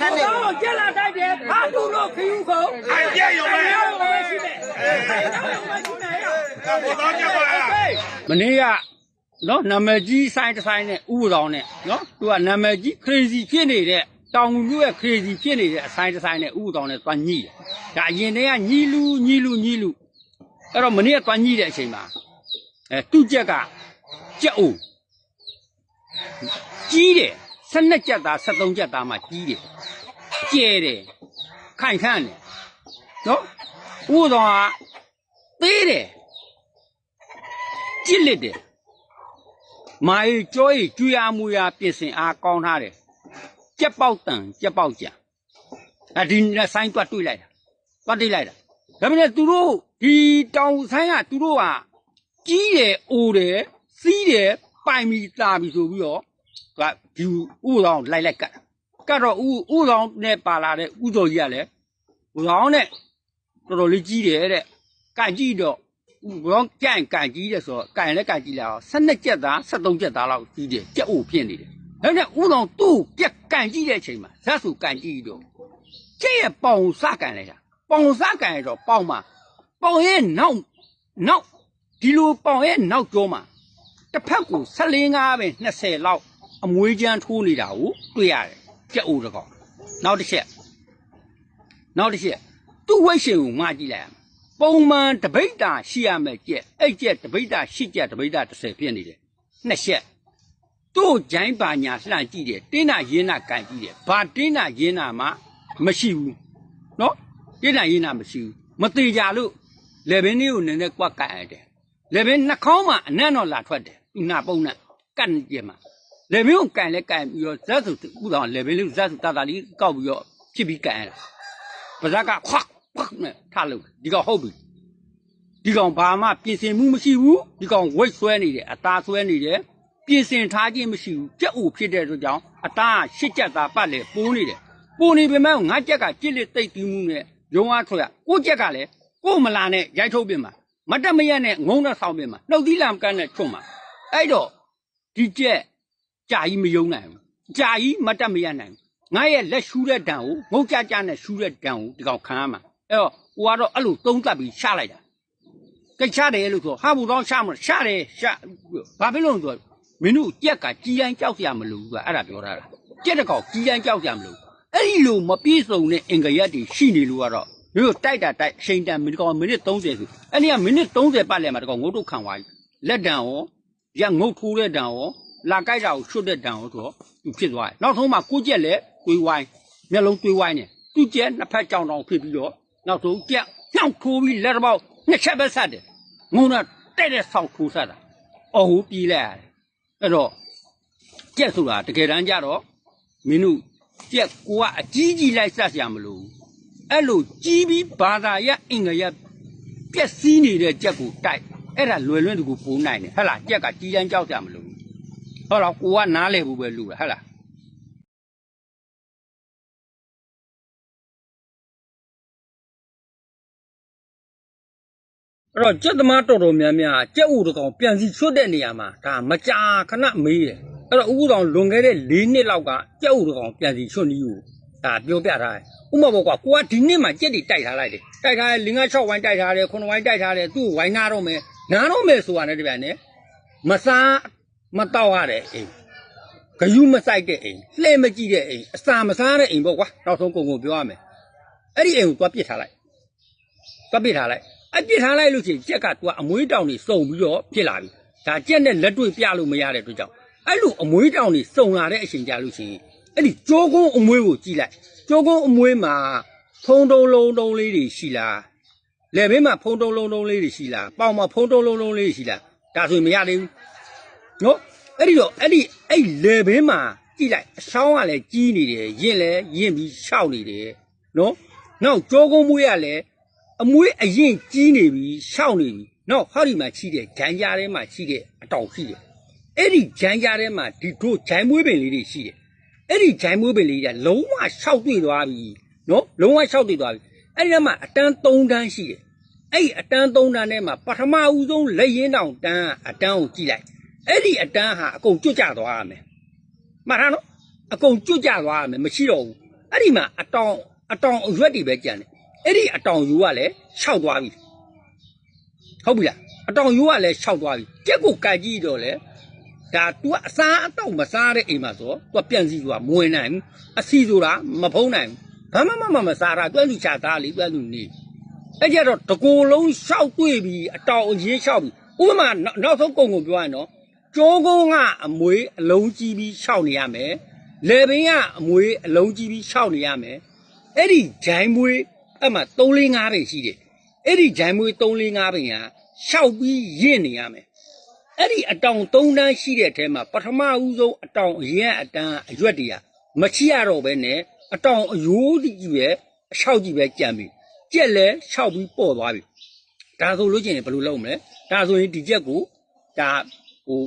ဘုရားကိုကြက်လာတိုက်တယ်ဘာတူလို့ခယူးကုန်အဲပြက်ရုံပဲဘုရားကိုရှိတယ်အဲဘုရားကိုရှိတယ်ဟဲ့ဘုရားကြက်ပါလားမနေ့ကနော်နာမည်ကြီးဆိုင်တစ်ဆိုင်နဲ့ဥပဒောင်းနဲ့နော်သူကနာမည်ကြီး crazy ဖြစ်နေတဲ့တောင်မြို့ရဲ့ crazy ဖြစ်နေတဲ့အဆိုင်တစ်ဆိုင်နဲ့ဥပဒောင်းနဲ့သွားညှိတယ်ဒါအရင်တည်းကညှိလူညှိလူညှိလူအဲ့တော့မနေ့ကသွားညှိတဲ့အချိန်မှာအဲသူ့ကြက်ကကြက်အိုးကြီးတယ် 12ကြက်သား73ကြက်သားမှကြီးတယ်ကျဲတယ်ခိုင်ခန့်တယ်နော်ဥပဒေကသေးတယ်ကြစ်လက်တယ်မာရီကြောရီကျွေးအားမူရပြင်ဆင်အားကောင်းထားတယ်ကြက်ပေါက်တန်ကြက်ပေါက်ကြံအဒီနဲ့ဆိုင်တွတ်တွေ့လိုက်တာတွတ်တွေ့လိုက်တာဒါပေမဲ့သူတို့ဒီတောင်ဆိုင်ကသူတို့ကကြီးတယ်အိုတယ်စီးတယ်ပိုင်ပြီးတာပြီးဆိုပြီးတော့ ကဒီဥတော်လိုက်လိုက်ကတ်ကတ်တော့ဥဥတော်နဲ့ပါလာတဲ့ဥတော်ကြီးကလည်းဥတော်နဲ့တော်တော်လေးကြီးတယ်တဲ့ကတ်ကြည့်တော့ဘောကြန့်ကန်ကြီးတဲ့ဆိုတော့ကန်လည်းကန်ကြီးလာအောင်12ကျက်သား73ကျက်သားလောက်ကြီးတယ်ကြက်အိုဖြစ်နေတယ်ဒါနဲ့ဥတော်သူ့ပြက်ကန်ကြီးတဲ့အချိန်မှာဇက်စုကန်ကြီးတော့ကျက်ရဲ့ပေါင်စကန်လိုက်တာပေါင်စကန်ရတော့ပေါင်မှာပေါင်ရဲ့နောက်နောက်ဒီလိုပေါင်ရဲ့နောက်ကျောမှာတစ်ဖက်ကို14ငါးပဲ20လောက် အမွေးချမ်းထိုးနေတာကိုတွေ့ရတယ်ကြက်အိုတကောင်နောက်တစ်ချက်နောက်တစ်ချက်သူ့ဝိတ်ရှင်ကိုငှားကြည့်လိုက်ရမယ်ပုံမှန်တပိတ်တာရှိရမယ်ကြက်အဲ့ကြက်တပိတ်တာရှိကြက်တပိတ်တာ30ဖြစ်နေတယ်နှစ်ချက်တို့ဂျိုင်းပါညာလှန့်ကြည့်တယ်တင်းနာရင်းနာကန်ကြည့်တယ်ဘာတင်းနာရင်းနာမှမရှိဘူးနော်တင်းနာရင်းနာမရှိဘူးမသေးကြလို့လေဘင်းလေးကိုနည်းနည်းကွက်ကန်ရတယ်လေဘင်းနှာခေါင်းမှာအနံ့တော့လာထွက်တယ်သူနာပုံနဲ့ကတ်နေကြမှာ လေဘင်းကိုကန်လဲကန်ပြီးတော့ဇက်စုဥတော်လေဘင်းလေးကိုဇက်စုတာတာလေးကောက်ပြီးတော့ဖြစ်ပြီးကန်ရတာပါဇက်ကခွတ်ခွတ်နဲ့ထားလို့ဒီကောင်ဟုတ်ပြီဒီကောင်ဘာမှပြင်ဆင်မှုမရှိဘူးဒီကောင်ဝိတ်ဆွဲနေတယ်အသားဆွဲနေတယ်ပြင်ဆင်ထားခြင်းမရှိဘူးကြက်အိုဖြစ်တဲ့အတွက်ကြောင့်အသားကရှစ်ကြက်သားပတ်လေပိုးနေတယ်ပိုးနေပေမဲ့ငါကြက်ကကြစ်လ က်တိတ်ပြီးမှုနဲ့ရုံအားထွက်ရကိုကြက်ကလည်းကိုမလာနဲ့ရိုက်ထုတ်ပြင်မှာမတက်မရက်နဲ့ငုံနဲ့ဆောင်းပြင်မှာနှုတ်သီးလံကန်းနဲ့ချွတ်မှာအဲ့တော့ဒီကြက်ကြာကြီးမယုံနိုင်ဘူးကြာကြီးမတက်မရက်နိုင်ဘူးငါရဲ့လက်ရှူးတဲ့ဒံကိုငုတ်ကြကြနဲ့ရှူးတဲ့ဒံကိုဒီကောင်ခံရမှာအဲ့တော့ဟိုကတော့အဲ့လိုသုံးသပ်ပြီးချလိုက်တာကိတ်ချတယ်လို့ဆိုဟာဘူးတော့ရှာမလို့ရှာတယ်ရှာဘာဖြစ်လို့လဲဆိုတော့မင်းတို့ကြက်ကကြီးတိုင်းကြောက်ရမလို့ကအဲ့ဒါပြောတာလားကြက်တစ်ကောင်ကြီးတိုင်းကြောက်ရမလို့အဲ့ဒီလိုမပြည့်စုံတဲ့အင်္ဂရက်တွေရှိနေလို့ကတော့မင်းတို့တိုက်တာတိုက်အချိန်တန်မိနစ်ကောင်မိနစ်30ဆိုအဲ့ဒီကမိနစ်30ပတ်လဲမှာတကောင်ငုတ်တို့ခံသွားပြီလက်တံရောရငုတ်ထိုးတဲ့တံရော လာကြိုက်တာကိုချွတ်တဲ့တံရောဆိုတော့သူဖြစ်သွားတယ်နောက်ဆုံးမှကိုကြက်လဲတွေးဝိုင်းမျက်လုံးတွေးဝိုင်းနေသူကြက်နှစ်ဖက်ကြောင်တောင်ဖြစ်ပြီးတော့နောက်ဆုံးကြက်ညှောက်ထိုးပြီးလက်တစ်ပေါက်နှစ်ချက်ပဲဆက်တယ်ငုံတော့တဲ့တဲ့ဆောက်ထိုးဆက်တာအော်ဟူပြေးလိုက်ရတယ်အဲ့တော့ကြက်ဆိုတာတကယ်တမ်းကျတော့မင်းတို့ကြက်ကိုကအကြီးကြီးလိုက်ဆက်ရမလို့အဲ့လိုကြီးပြီးဘာသာရအင်္ဂရပြက်စီးနေတဲ့ကြက်ကိုတိုက်အဲ့ဒါလွယ်လွယ်တကူပုံနိုင်တယ်ဟဟလားကြက်ကကြီးတန်းကြောက်ကြမလို့ ဟုတ်လားကိုကနားလဲဘူးပဲလူတာဟဟလားအဲ့တော့ကြက်သမားတော်တော်များများကြက်ဥတကောင်ပြန်စီချွတ်တဲ့နေရာမှာဒါမကြာခဏမေးတယ်အဲ့တော့ဥပဒေလွန်ခဲ့တဲ့၄နှစ်လောက်ကကြက်ဥတကောင်ပြန်စီချွတ်နည်းကိုဒါပြောပြထားတယ်ဥပမာပေါ့ကွာကိုကဒီနှစ်မှာကြက်တွေတိုက်ထားလိုက်တယ်တိုက်ထားတယ်၅6ဝိုင်းတိုက်ထားတယ်9ဝိုင်းတိုက်ထားတယ်သူ့ဝိုင်းနာတော့မယ်နားတော့မယ်ဆိုတာနဲ့တပြိုင်နက်မစား မတော့ရတဲ့အိမ်ဂယုမဆိုင်တဲ့အိမ်လှဲမကြည့်တဲ့အိမ်အစာမစားတဲ့အိမ်ပေါ့ကွာနောက်ဆုံးကုန်ကုန်ပြောရမယ်အဲ့ဒီအိမ်ကိုသွားပစ်ထားလိုက်ကပစ်ထားလိုက်အပစ်ထားလိုက်လို့ရှိရင်ကြက်ကသူကအမွေးတောင်တွေစုံပြီးတော့ဖြစ်လာပြီဒါကြက်နဲ့လက်တွေ့ပြလို့မရတဲ့အတွက်ကြောင့်အဲ့လိုအမွေးတောင်တွေစုံလာတဲ့အချိန်ကြလို့ရှိရင်အဲ့ဒီကြိုးကုန်းအမွေးကိုကြည့်လိုက်ကြိုးကုန်းအမွေးမှာဖုံတုံးလုံးတုံးလေးတွေရှိလားလက်ဘေးမှာဖုံတုံးလုံးတုံးလေးတွေရှိလားပေါင်မှာဖုံတုံးလုံးတုံးလေးတွေရှိလားဒါဆိုရင်မရသေးဘူး နော်အဲ့ဒီတော့အဲ့ဒီအဲ့လေဘေးမှာကြည့်လိုက်အချောင်းကလည်းကြီးနေတယ်ရင့်လည်းရင့်ပြီးရှောက်နေတယ်နော်နောက်ကြိုးကုန်းမွေးကလည်းအမွေးအရင်ကြီးနေပြီရှောက်နေပြီနောက်ဟောဒီမှာရှိတဲ့ဂျန်ကြားထဲမှာရှိတဲ့အတောင်ရှိတယ်အဲ့ဒီဂျန်ကြားထဲမှာဒီတို့ဂျိုင်းမွေးပင်လေးတွေရှိတယ်အဲ့ဒီဂျိုင်းမွေးပင်လေးတွေကလုံးဝရှောက်တွေ့သွားပြီနော်လုံးဝရှောက်တွေ့သွားပြီအဲ့ဒီထဲမှာအတန်း3တန်းရှိတယ်အဲ့ဒီအတန်း3တန်းထဲမှာပထမဦးဆုံးလက်ရင်းတောင်တန်းအတန်းကိုကြည့်လိုက် အဲ့ဒီအတန်းဟာအကုန်ကျွတ်ကျသွားရမယ်မှန်တာနော်အကုန်ကျွတ်ကျသွားရမယ်မရှိတော့ဘူးအဲ့ဒီမှာအတောင်အတောင်အရွက်တွေပဲကြံတယ်အဲ့ဒီအတောင်ယူကလည်းခြောက်သွားပြီဟုတ်ပြီလားအတောင်ယူကလည်းခြောက်သွားပြီကြက်ကိုကတ်ကြည့်တော့လေဒါ तू အစားအသောက်မစားတဲ့အိမ်မှာဆို तू ပြန်စီဆိုတာမဝင်နိုင်ဘူးအစီဆိုတာမဖုံးနိုင်ဘူးဘာမှမမစားတာတွဲလူချသားလေးတွဲလူနေအဲ့ကြတော့တကူလုံးရှောက်တွေ့ပြီးအတောင်အရေးရှောက်ပြီးဥပမာနောက်ဆုံးကုံကိုပြောရရင်တော့ ကျိုးကုန်းကအမွေအလုံးကြီးပြီးရှောက်နေရမယ်။လေဘင်းကအမွေအလုံးကြီးပြီးရှောက်နေရမယ်။အဲ့ဒီဂျိုင်းမွေအဲ့မှာ3 4 5ပင်ရှိတယ်။အဲ့ဒီဂျိုင်းမွေ3 4 5ပင်ကရှောက်ပြီးရင့်နေရမယ်။အဲ့ဒီအတောင်3တန်းရှိတဲ့အထဲမှာပထမဦးဆုံးအတောင်အရင်အတန်းအရွက်တွေကမချရတော့ပဲနဲ့အတောင်အယိုးကြီးပဲအရှောက်ကြီးပဲကြံပြီ။ကြက်လဲရှောက်ပြီးပေါ့သွားပြီ။ဒါဆိုလို့ချင်းဘယ်လိုလုပ်မလဲဒါဆိုရင်ဒီချက်ကိုဒါဟို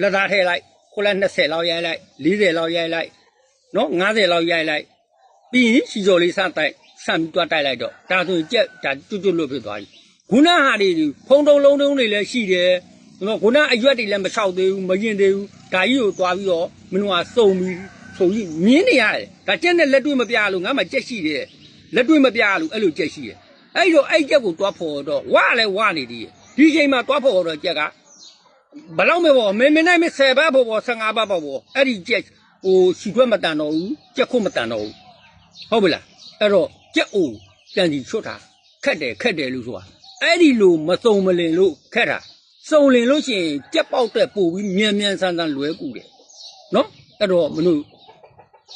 လက်သားထည့်လိုက်ခုလက်20လောက်ရိုက်လိုက်40လောက်ရိုက်လိုက်နော်90လောက်ရိုက်လိုက်ပြီးရင်စီစော်လေးစတိုက်ဆမ်းပြီးတွားတိုက်လိုက်တော့ဒါဆိုရင်ကြက်ဒါကျွတ်ကျွတ်လွတ်ဖြစ်သွားပြီခုနဟာတွေဖုံတုံလုံးတုံတွေလည်းရှိတယ်နော်ခုနအရွက်တွေလည်းမလျှောက်သေးဘူးမရင်သေးဘူးဒါကြီးကိုတွားပြီးတော့မင်းတို့ကစုံပြီးစုံပြီးမြင်းနေရတယ်ဒါကြက်နဲ့လက်တွေ့မပြလို့ငါမှကြက်ရှိတယ်လက်တွေ့မပြလို့အဲ့လိုကြက်ရှိတယ်အဲ့တော့အဲ့ကြက်ကိုတွားဖို့တော့ဝါလည်းဝါနေသေးတယ်ဒီချိန်မှာတွားဖို့တော့ကြက်က ဘယ်လောက်မဲပေါ့မင်းမင်းနိုင်မ10ဘတ်ပေါ့ပေါ့15ဘတ်ပေါ့ပေါ့အဲ့ဒီကြက်ဟိုရှီခွက်မတန်တော့ဘူးကြက်ခုတ်မတန်တော့ဘူးဟုတ်ပြီလားအဲ့တော့ကြက်အိုပြန်စီချွတ်တာခက်တယ်ခက်တယ်လို့ဆိုတာအဲ့ဒီလိုမစုံမလင်လို့ခက်တာစုံလင်လို့ရှိရင်ကြက်ပေါက်တဲ့ပို့ပြီးမြန်မြန်ဆန်းဆန်းလွဲကူတယ်နော်အဲ့တော့မလို့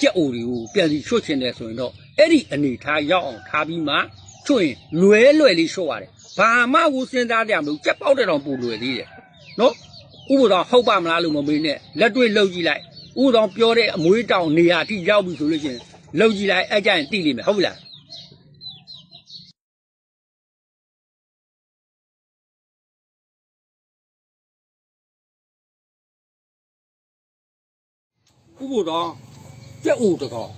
ကြက်အိုတွေကိုပြန်စီချွတ်ချင်တယ်ဆိုရင်တော့အဲ့ဒီအနေထားရောက်အောင်ထားပြီးမှချွတ်ရင်လွဲလွယ်လေးချွတ်ရတယ်။ဘာမှကိုစဉ်းစားကြမလို့ကြက်ပေါက်တဲ့တောင်ပူလွယ်သေးတယ်။ နော်။ဥပဒေဟုတ်ပါမလားလို့မမေးနဲ့လက်တွေ့လှုပ်ကြည့်လိုက်။ဥပဒေပြောတဲ့အမွေးတောင်နေရာအထိရောက်ပြီဆိုလို့ရှိရင်လှုပ်ကြည့်လိုက်အဲ့ကြရင်တိလိမ့်မယ်ဟုတ်ပြီလား။ဥပဒေကြက်အိုတကောင်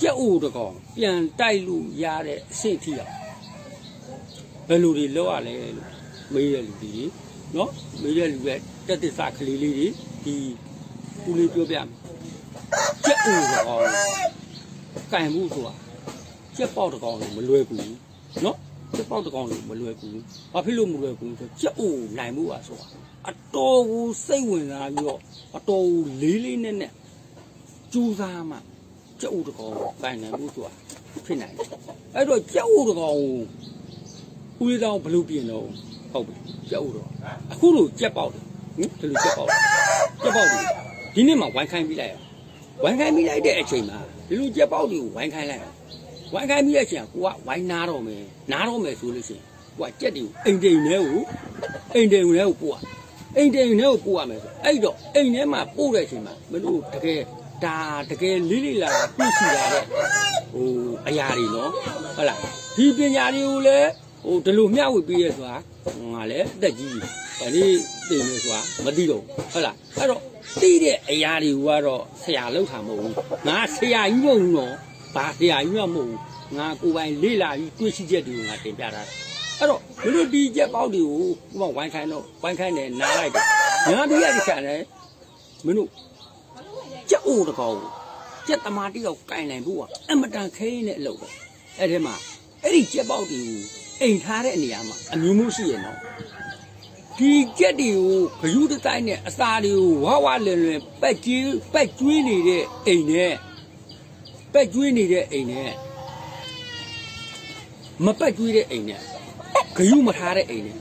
ကြက်အိုတကောင်ပြန်တိုက်လို့ရတဲ့အဆင့်ထိအောင်ဘယ်လိုတွေလောက်ရလဲလို့မေးရလူတွေ နော်မေးရလူပဲတက်သစ္စာကလေးလေးတွေဒီဦးလေးပြောပြမယ်ကြက်အိုတကောင်ကင်မှုဆိုတာကြက်ပေါက်တကောင်လို့မလွယ်ဘူးနော်ကြက်ပေါက်တကောင်လို့မလွယ်ဘူးဘာဖြစ်လို့မလွယ်ဘူးဆိုကြက်အိုနိုင်မှုပါဆိုတာအတော်ကိုစိတ်ဝင်စားပြီးတော့အတော်ကိုလေးလေးနဲ့နဲ့ကြိုးစားမှကြက်ဥတကောင်ကိုင်နိုင်မှုဆိုတာဖြစ်နိုင်တယ်အဲ့တော့ကြက်ဥတကောင်ကိုဦးလေးတောင်ဘယ်လိုပြင်တော့ ဟုတ်ပြီကြက်ဥတော့အခုလိုကြက်ပေါက်တယ်ဟင်ဒီလိုကြက်ပေါက်တယ်ကြက်ပေါက်တယ်ဒီနေ့မှဝိုင်းခိုင်းပြီးလိုက်ရဝိုင်းခိုင်းပြီးလိုက်တဲ့အချိန်မှာဒီလိုကြက်ပေါက်တွေကိုဝိုင်းခိုင်းလိုက်ဝိုင်းခိုင်းပြီးတဲ့အချိန်ကကိုကဝိုင်းနာတော့မယ်နာတော့မယ်ဆိုလို့ရှိရင်ကိုကကြက်တွေကိုအိမ်တိမ်ထဲကိုအိမ်တိမ်ထဲကိုပို့ရအိမ်တိမ်ထဲကိုပို့ရမယ်ဆိုအဲ့တော့အိမ်ထဲမှာပို့တဲ့အချိန်မှာမလို့တကယ်ဒါတကယ်လေးလေးလာပြည့်စုံလာတဲ့ဟိုအရာတွေနော်ဟုတ်လားဒီပညာတွေကိုလည်းဟိုဒီလိုမျှဝေပေးရဆိုတာ ငါလည်းအသက်ကြီးပြီဗာဒီသိနေဆိုတာမသိတော့ဘူးဟုတ်လားအဲ့တော့သိတဲ့အရာတွေကတော့ဆရာလောက်တာမဟုတ်ဘူးငါဆရာကြီးမဟုတ်ဘူးနော်ဘာဆရာကြီးမှမဟုတ်ဘူးငါကိုယ်ပိုင်လေးလာပြီးတွေးရှိချက်တွေကိုငါတင်ပြတာအဲ့တော့မင်းတို့ဒီချက်ပေါက်တွေကိုဥပမာဝိုင်းခိုင်းတော့ဝိုင်းခိုင်းတယ်နားလိုက်တယ်ငါတို့ရတဲ့ခါနဲ့မင်းတို့ကြက်အိုတကောင်ကိုကြက်သမားတယောက်ကင်နိုင်ဖို့ကအမတန်ခဲနေတဲ့အလုပ်ပဲအဲ့ဒီမှာအဲ့ဒီကြက်ပေါက်တွေကို အိမ်ထားတဲ့နေရာမှာအမျိုးမျိုးရှိရနော်ဒီကြက်တွေကိုဂယုတတိုင်းနဲ့အစာတွေကိုဝါဝလွင်လွင်ပက်ကျွေးပက်ကျွေးနေတဲ့အိမ်နဲ့ပက်ကျွေးနေတဲ့အိမ်နဲ့မပက်ကျွေးတဲ့အိမ်နဲ့ဂယုမထားတဲ့အိမ်နဲ့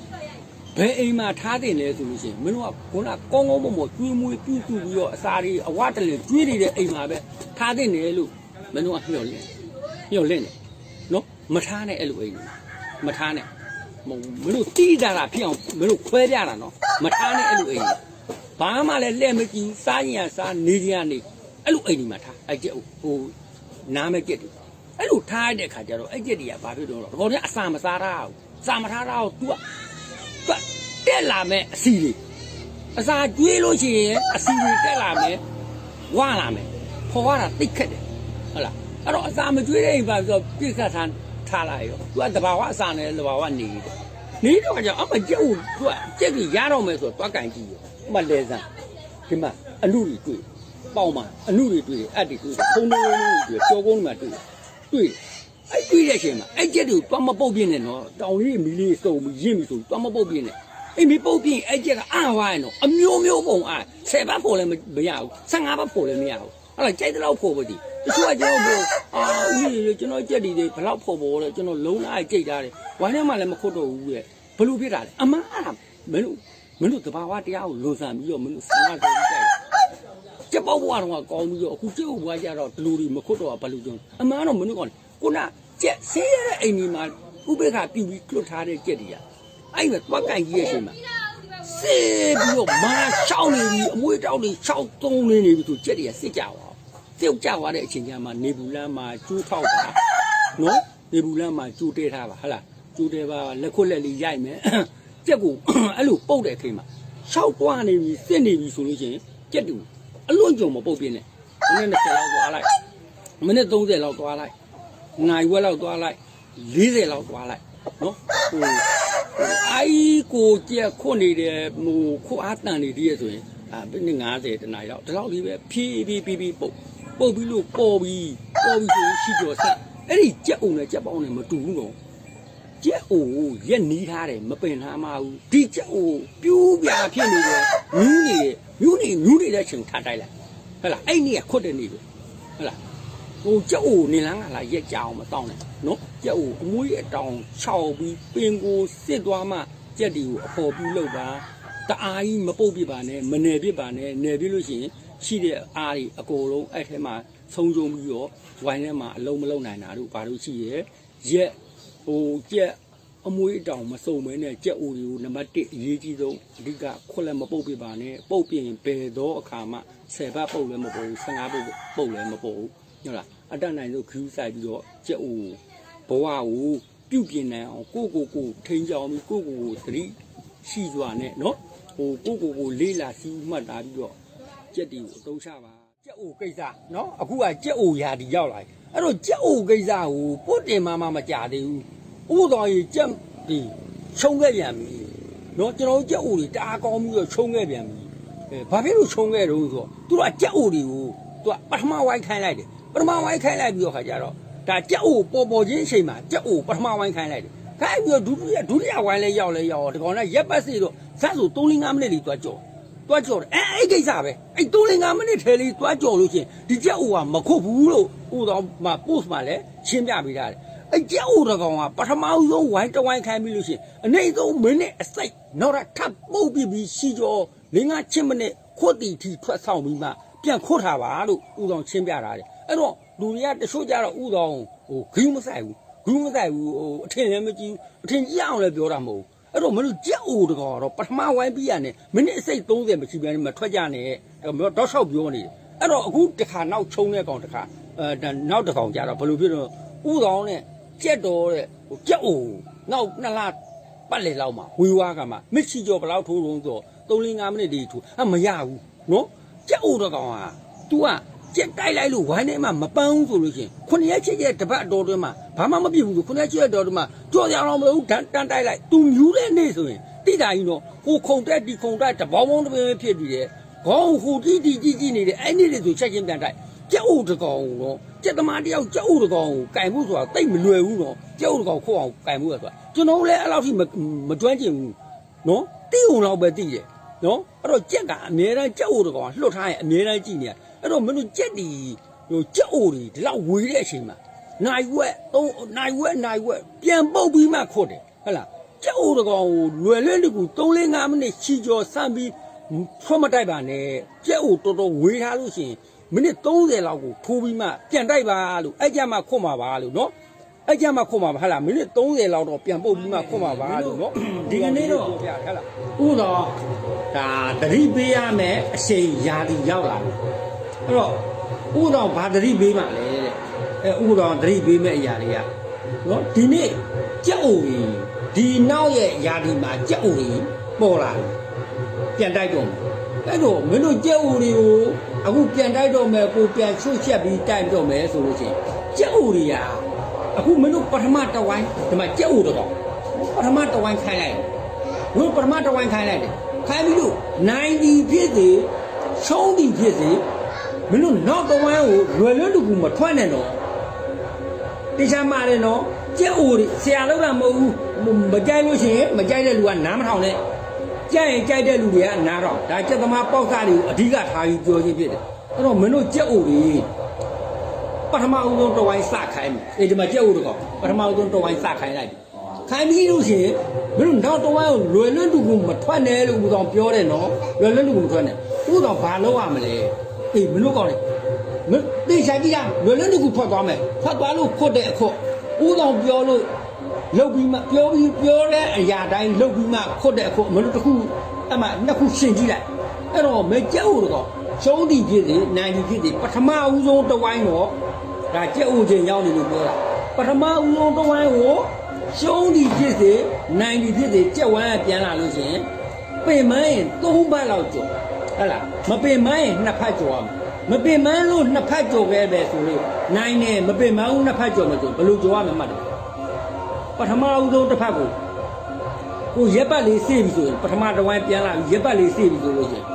ဘယ်အိမ်မှာထားတင်လဲဆိုလို့ရှိရင်မင်းတို့ကခုနကောင်းကောင်းမွန်မွန်ကျွေးမွေးပြုစုပြီးတော့အစာတွေအဝတလေကျွေးနေတဲ့အိမ်မှာပဲထားတင်တယ်လို့မင်းတို့ကမျှော်လင့်မျှော်လင့်တယ်နော်မထားနဲ့အဲ့လိုအိမ်တွေ မထားနဲ့မဟုတ်ဘူးမင်းတို့တီးတာတာဖြစ်အောင်မင်းတို့ခွဲပြတာနော်မထားနဲ့အဲ့လိုအိမ်တွေဘာမှလည်းလက်မကြည့်စားရင်ကစားနေကြရနေအဲ့လိုအိမ်တွေမှာထားအဲ့ကျက်ဟိုနားမဲ့ကျက်တွေအဲ့လိုထားရတဲ့ခါကျတော့အဲ့ကျက်တွေကဘာဖြစ်တော့လဲဒီကောင်ကအစာမစားတာဘူးစာမထားတာကို तू ကကတက်လာမယ်အစီတွေအစာကျွေးလို့ရှိရင်အစီတွေတက်လာမယ်ဝါလာမယ်ခေါ်ရတာတိတ်ခက်တယ်ဟုတ်လားအဲ့တော့အစာမကျွေးတဲ့အိမ်ပါဆိုတော့ပြစ်ခတ်ထား ထားလိုက်ရောသူကတဘာဝအစာနဲ့တဘာဝနေတယ်နေတော့ကြောင့်အမကျုပ်သူကကြက်ကြီးရတော့မယ်ဆိုတော့တွားကန်ကြည့်ရောအမလဲစမ်းဒီမှာအလူတွေတွေ့ပေါင်မှာအနုတွေတွေ့တယ်အက်တွေတွေ့တယ်ခုံလုံးလုံးတွေတွေ့ကြောကုန်းတွေမှာတွေ့တယ်တွေ့တယ်အဲ့တွေ့တဲ့အချိန်မှာအဲ့ကျက်တွေကိုတွားမပုတ်ပြင်းနဲ့နော်တောင်လေးမီလေးစုံပြီးရင့်ပြီးဆိုတွားမပုတ်ပြင်းနဲ့အဲ့မီပုတ်ပြင်းအဲ့ကျက်ကအာဝိုင်းနော်အမျိုးမျိုးပုံအာဆယ်ဘတ်ဖို့လည်းမရဘူး15ဘတ်ဖို့လည်းမရဘူး အဲ့ဒါကြိုက်တဲ့လောက်ဖို့ပဲဒီတချို့ကကျွန်တော်တို့အာဦးကြီးကျွန်တော်ကြက်တွေဘယ်လောက်ဖို့ဖို့လဲကျွန်တော်လုံးလိုက်ကြိတ်ထားတယ်ဝိုင်းထဲမှာလည်းမခုတ်တော့ဘူးရဲ့ဘလို့ဖြစ်တာလဲအမှန်အဲ့ဒါမင်းတို့မင်းတို့တဘာဝတရားကိုလွန်ဆန်ပြီးတော့မင်းတို့ဆန္ဒဆိုပြီးကြိုက်တယ်ကျက်ပေါက်ဘွားတော့ကောင်းပြီးတော့အခုကျက်ဥဘွားကြတော့ဒီလိုတွေမခွတ်တော့ဘာလို့ကျုံအမှန်တော့မင်းတို့ကောင်းခုနကျက်ဆေးရတဲ့အိမ်ကြီးမှာဥပေက္ခပြူပြီးလွတ်ထားတဲ့ကျက်တွေကအဲ့မဲ့တွားကန်ကြီးရဲ့အချိန်မှာဆေးပြီးတော့မာရှောင်းနေပြီအမွေတောက်တွေရှောက်သုံးနေနေပြီဆိုကျက်တွေကစစ်ကြသွား ပြုတ်ကြသွားတဲ့အချိန်ကျမှနေဘူးလမ်းမှာကျိုးထောက်တာနော်နေဘူးလမ်းမှာကျိုးတဲထားပါဟဟလားကျိုးတဲပါလက်ခွက်လက်လေးရိုက်မယ်ကျက်ကိုအဲ့လိုပုတ်တဲ့အချိန်မှာရှောက်သွားနေပြီစစ်နေပြီဆိုလို့ရှိရင်ကျက်တူအလွန်ကြုံမပုတ်ပြင်းနဲ့မိနစ်20လောက်သွားလိုက်မိနစ်30လောက်သွားလိုက်နိုင်ဝက်လောက်သွားလိုက်40လောက်သွားလိုက်နော်ဟိုဟိုအိုင်ကိုကြက်ခွနေတဲ့ဟိုခွအားတန်နေတည်းရဆိုရင်အာမိနစ်90တနားလောက်ဒီလောက်လေးပဲဖြည်းဖြည်းဖြည်းဖြည်းပုတ် ပုတ်ပြီးလို့ပေါ်ပြီးပေါ်ပြီးဆိုရင်ရှိကျော်ဆက်အဲ့ဒီကြက်အုံနဲ့ကြက်ပေါင်းနဲ့မတူဘူးနော်ကျက်အိုရက်နီးထားတယ်မပင်ထားမဘူးဒီကျက်အိုပြူးပြာဖြစ်နေတယ်မြူးနေတယ်မြူးနေမြူးနေတဲ့ချိန်ထားတိုက်လိုက်ဟဲ့လားအဲ့နေ့ကခွတ်တဲ့နေ့ပဲဟဲ့လားဟိုကျက်အိုနေလန်းကလာရက်ကြအောင်မတောင်းနဲ့နော်ကျက်အိုအမွေးအတောင်ခြောက်ပြီးပင်ကိုစစ်သွားမှကျက်ဒီကိုအဖော်ပြီးလောက်ပါတအားကြီးမပုတ်ပြပါနဲ့မနယ်ပြပါနဲ့နယ်ပြလို့ရှိရင် ရှိတဲ့အားတွေအကုန်လုံးအဲ့ထဲမှာဆုံးရှုံးပြီးတော့ဝိုင်းထဲမှာအလုံးမလုံးနိုင်တာတို့ဘာလို့ရှိရဲ့ရက်ဟိုကြက်အမွေးအတောင်မစုံမဲနဲ့ကြက်အိုတွေကိုနံပါတ်1အရေးကြီးဆုံးအဓိကခွက်လည်းမပုတ်ပြပါနဲ့ပုတ်ပြင်ဘယ်တော့အခါမှ10ဘတ်ပုတ်လည်းမပုတ်ဘူး15ဘတ်ပုတ်လည်းမပုတ်ဘူးဟုတ်လားအတက်နိုင်ဆုံးခူးဆိုင်ပြီးတော့ကြက်အိုဘဝကိုပြုတ်ပြင်နိုင်အောင်ကိုကိုကိုထိန်ကြောင်ပြီးကိုကိုကိုသတိရှိစွာနဲ့နော်ဟိုကိုကိုကိုလေးလာစီးမှတ်တာပြီးတော့ ကြက်တီကိုအသုံးချပါကြက်အိုကိစ္စနော်အခုကကြက်အိုရာဒီရောက်လာပြီအဲ့တော့ကြက်အိုကိစ္စကိုပုတ်တင်မမမကြသေးဘူးဥတော်ကြီးကြက်ဒီခြုံခဲ့ပြန်ပြီနော်ကျွန်တော်ကြက်အိုတွေတအားကောင်းပြီးတော့ခြုံခဲ့ပြန်ပြီအဲဘာဖြစ်လို့ခြုံခဲ့တော့ဆိုတော့သူကကြက်အိုတွေကိုသူကပထမဝိုင်းခိုင်းလိုက်တယ်ပထမဝိုင်းခိုင်းလိုက်ပြီးတော့ခါကြတော့ဒါကြက်အိုပေါ်ပေါ်ချင်းအချိန်မှာကြက်အိုပထမဝိုင်းခိုင်းလိုက်တယ်ခိုင်းပြီးတော့ဒုတိယဒုတိယဝိုင်းလဲရောက်လဲရောက်တော့ဒီကောင်ကရက်ပတ်စီတော့ဇက်ဆို3-5မိနစ်လေးသူကကြော် သွားကြော်တယ်အဲအဲ့ကိစ္စပဲအဲ့3 5မိနစ်ထဲလေးသွားကြော်လို့ချင်းဒီကြက်အိုကမခုတ်ဘူးလို့ဥတော်မှာ post မှာလဲရှင်းပြပေးထားတယ်အဲ့ကြောက်တကောင်ကပထမဆုံးဝိုင်းတဝိုင်းခိုင်းပြီးလို့ရှိရင်အနေဆုံးမိနစ်အစိတ်နောက်တော့ထပ်ပုတ်ပြီးပြီးရှိကျော်၄၅ချင်းမိနစ်ခွတ်တီထီထွက်ဆောင်ပြီးမှပြန်ခွတ်ထားပါလို့ဥတော်ချင်းပြတာတယ်အဲ့တော့လူတွေကတချို့ကြတော့ဥတော်ဟိုဂူးမဆိုင်ဘူးဂူးမဆိုင်ဘူးဟိုအထင်လည်းမကြည့်ဘူးအထင်ကြီးအောင်လည်းပြောတာမဟုတ်ဘူး အဲ့တော့မလို့ကြောက်အိုတကောင်ကတော့ပထမဝိုင်းပြီးရနေမိနစ်အစိတ်30မရှိပြန်မထွက်ကြနဲ့တော့တော့ဆောက်ပြောနေတယ်အဲ့တော့အခုတစ်ခါနောက်ချုံတဲ့ကောင်တစ်ခါအဲနောက်တစ်ကောင်ကြတော့ဘယ်လိုဖြစ်တော့ဥတော်နဲ့ကြက်တော်တဲ့ဟိုကြက်အိုနောက်နှစ်လပတ်လေလောက်မှာဝေဝါးကမှမစ်ချီကျော်ဘယ်လောက်ထိုးတုံးဆို3 5မိနစ်ဒီထိုးအမရဘူးနော်ကြက်အိုတကောင်ဟာ तू က ကြက်တိုက်လိုက်လို့ဝိုင်းထဲမှာမပန်းဘူးဆိုလို့ရှင်ခုနှစ်ရက်ချစ်ရဲ့တပတ်အတော်တွင်းမှာဘာမှမပြစ်ဘူးဆိုခုနှစ်ရက်ချစ်ရဲ့တော်တွင်းမှာကြော်ရအောင်မလို့တန်တန်တိုက်လိုက် तू မြူးတဲ့နေ့ဆိုရင်တိတာကြီးတော့ဟိုခုံတက်ဒီခုံတက်တဘောင်းဘောင်းတစ်ပင်ဖြစ်ပြီးတယ်ခေါင်းဟိုတီးတီးကြီးကြီးနေတယ်အဲ့နေ့လေဆိုချက်ချင်းပြန်တိုက်ကျက်ဥတကောင်တော့ကျက်သမားတယောက်ကျက်ဥတကောင်ကိုကင်မှုဆိုတာတိတ်မလွယ်ဘူးတော့ကျက်ဥတကောင်ခိုးအောင်ကင်မှုရဆိုတာကျွန်တော်လည်းအဲ့လောက်ထိမမကျွမ်းကျင်ဘူးနော်တိုံလောက်ပဲတိတယ်နော်အဲ့တော့ကျက်ကအများတန်းကျက်ဥတကောင်ကလွတ်ထားရင်အများတန်းကြည့်နေရ အဲ့တော့မင်းတို့ကျက်တီဟိုကျက်ဥတွေဒီလောက်ဝေးတဲ့အချိန်မှာနိုင်ဝက်သုံးနိုင်ဝက်နိုင်ဝက်ပြန်ပုတ်ပြီးမှခွတ်တယ်ဟုတ်လားကျက်ဥတကောင်ကိုလွယ်လွယ်တကူ3 4 5မိနစ်ချီကျော်ဆန့်ပြီးဖွတ်မတိုက်ပါနဲ့ကျက်ဥတော်တော်ဝေးထားလို့ရှိရင်မိနစ်30လောက်ကိုထိုးပြီးမှပြန်တိုက်ပါလို့အဲ့ကြမှာခွတ်မှာပါလို့နော်အဲ့ကြမှာခွတ်မှာပါဟဟလားမိနစ်30လောက်တော့ပြန်ပုတ်ပြီးမှခွတ်မှာပါလို့နော်ဒီကနေ့တော့ပြဟဟလားဥတော်ဒါတတိပေးရမယ်အချိန်ယာတီရောက်လာတယ် အဲ့တော့ဥတော်ဘာတတိပေးမှလဲတဲ့အဲဥတော်တတိပေးမဲ့အရာတွေကနော်ဒီနေ့ကြက်အိုကြီးဒီနောက်ရဲ့ယာတီမှာကြက်အိုကြီးပေါ်လာတယ်ပြန်တိုက်တော့မယ်အဲ့တော့မင်းတို့ကြက်ဥတွေကိုအခုပြန်တိုက်တော့မယ်ကိုပြန်ချွတ်ချက်ပြီးတိုက်တော့မယ်ဆိုလို့ရှိရင်ကြက်ဥတွေကအခုမင်းတို့ပထမတစ်ဝိုင်းဒီမှာကြက်ဥတော့ပထမတစ်ဝိုင်းခိုင်းလိုက်ဘုပထမတစ်ဝိုင်းခိုင်းလိုက်တယ်ခိုင်းပြီးလို့90ဖြစ်စေရှုံးသည်ဖြစ်စေ မင်းတို့နောက်တော့ဝိုင်းကိုလွယ်လွယ်တူကူမထွက်နဲ့တော့တေချာမာတယ်နော်ကြက်အိုတွေဆရာလောက်တာမဟုတ်ဘူးမကြိုက်လို့ရှိရင်မကြိုက်တဲ့လူကနားမထောင်နဲ့ကြိုက်ရင်ကြိုက်တဲ့လူတွေကနားတော့ဒါကြက်သမားပေါက်စားတွေကိုအဓိကထားပြီးပြောချင်းဖြစ်တယ်အဲ့တော့မင်းတို့ကြက်အိုတွေပထမဦးဆုံးတော့ဝိုင်းစခိုင်းမယ်အေးဒီမှာကြက်အိုတကောင်ပထမဦးဆုံးတော့ဝိုင်းစခိုင်းလိုက်ပြီခိုင်းပြီးလို့ရှိရင်မင်းတို့နောက်တော့ဝိုင်းကိုလွယ်လွယ်တူကူမထွက်နဲ့လို့ဦးဆောင်ပြောတယ်နော်လွယ်လွယ်တူကူမထွက်နဲ့ဦးဆောင်ဘာလုပ်ရမလဲ အေးမင်းတို့ကောင်းတယ်မတေချာကြည့်ရလွယ်လွယ်တကူဖွက်သွားမယ်ဖွက်သွားလို့ခွတ်တဲ့အခွတ်ဦးတော်ပြောလို့လုတ်ပြီးမှပြောပြီးပြောတဲ့အရာတိုင်းလုတ်ပြီးမှခွတ်တဲ့အခွတ်မလို့တစ်ခုအမှနှစ်ခုရှင်းကြည့်လိုက်အဲ့တော့မကြက်ဦးတော့ရှုံးတီဖြစ်စေနိုင်တီဖြစ်စေပထမဦးဆုံးတစ်ဝိုင်းတော့ဒါကြက်ဦးချင်းရောက်နေလို့ပြောတာပထမဦးဆုံးတစ်ဝိုင်းကိုရှုံးတီဖြစ်စေနိုင်တီဖြစ်စေကြက်ဝိုင်းကပြန်လာလို့ရှိရင်ပင်မရင်သုံးပတ်လောက်ကျော် ဟဲ့လားမပင်မရင်နှစ်ဖက်ကျော်ရမယ်မပင်မန်းလို့နှစ်ဖက်ကြော်ခဲ့ပဲဆိုလို့နိုင်နေမပင်မန်းဘူးနှစ်ဖက်ကြော်မဆိုဘယ်လိုကြော်ရမလဲမှတ်တယ်ပထမဦးဆုံးတစ်ဖက်ကိုကိုရက်ပတ်လေးစေးပြီဆိုရင်ပထမတစ်ဝိုင်းပြန်လာပြီရက်ပတ်လေးစေးပြီဆိုလို့ရှိရင်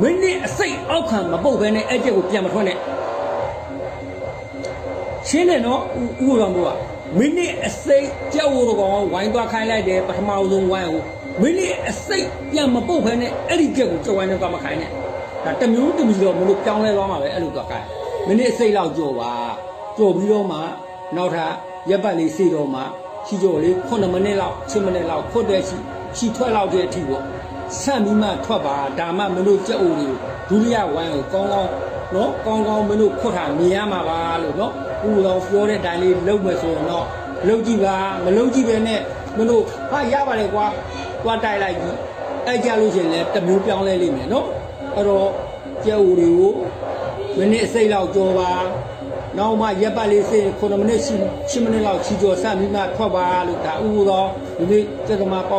မိနစ်အစိတ်အောက်ခံမပုတ်ဘဲနဲ့အဲ့ကျက်ကိုပြန်မထွက်နဲ့ရှင်းတယ်နော်ဥဥတော်ဘုရားမိနစ်အစိတ်ကြောက်ဝတော်ကောင်ဝိုင်းသွားခိုင်းလိုက်တယ်ပထမဦးဆုံးဝိုင်းကို မိနစ်အစိတ်ပြန်မပုတ်ဘဲနဲ့အဲ့ဒီကျက်ကိုကြော်ဝိုင်းနဲ့သွားမခိုင်းနဲ့ဒါတစ်မျိုးတစ်မျိုးတော့မလို့ပြောင်းလဲသွားမှာပဲအဲ့လိုတော့ကဲမိနစ်စိတ်လောက်ကြော်ပါကြော်ပြီးတော့မှနောက်ထပ်ရက်ပတ်လေးစေတော့မှချီကြော်လေး9မိနစ်လောက်10မိနစ်လောက်ခွတ်တဲ့ချီချီထွက်လောက်တဲ့အထိပေါ့ဆန့်ပြီးမှထွက်ပါဒါမှမလို့ကြက်အိုတွေကိုဒုတိယဝိုင်းကိုကောင်းကောင်းနော်ကောင်းကောင်းမလို့ခွတ်တာမြင်ရမှာပါလို့နော်ဦးတော်ပြောတဲ့အတိုင်းလေးလုပ်မယ်ဆိုရင်တော့လုပ်ကြည့်ပါမလုပ်ကြည့်ပဲနဲ့မလို့ဟာရပါတယ်ကွာ သွားတိုက်လိုက်ကြီးအဲ့ကြလို့ရှိရင်လည်းတစ်မျိုးပြောင်းလဲလိမ့်မယ်နော်အဲ့တော့ကျဲဦးတွေကိုမိနစ်အစိတ်လောက်ကြောပါနောက်မှရက်ပတ်လေးစိတ်9မိနစ်10မိနစ်လောက်ချီကြောဆက်ပြီးမှထွက်ပါလို့ဒါဥပဒေဒီနေ့ကျက်သမားပေါ့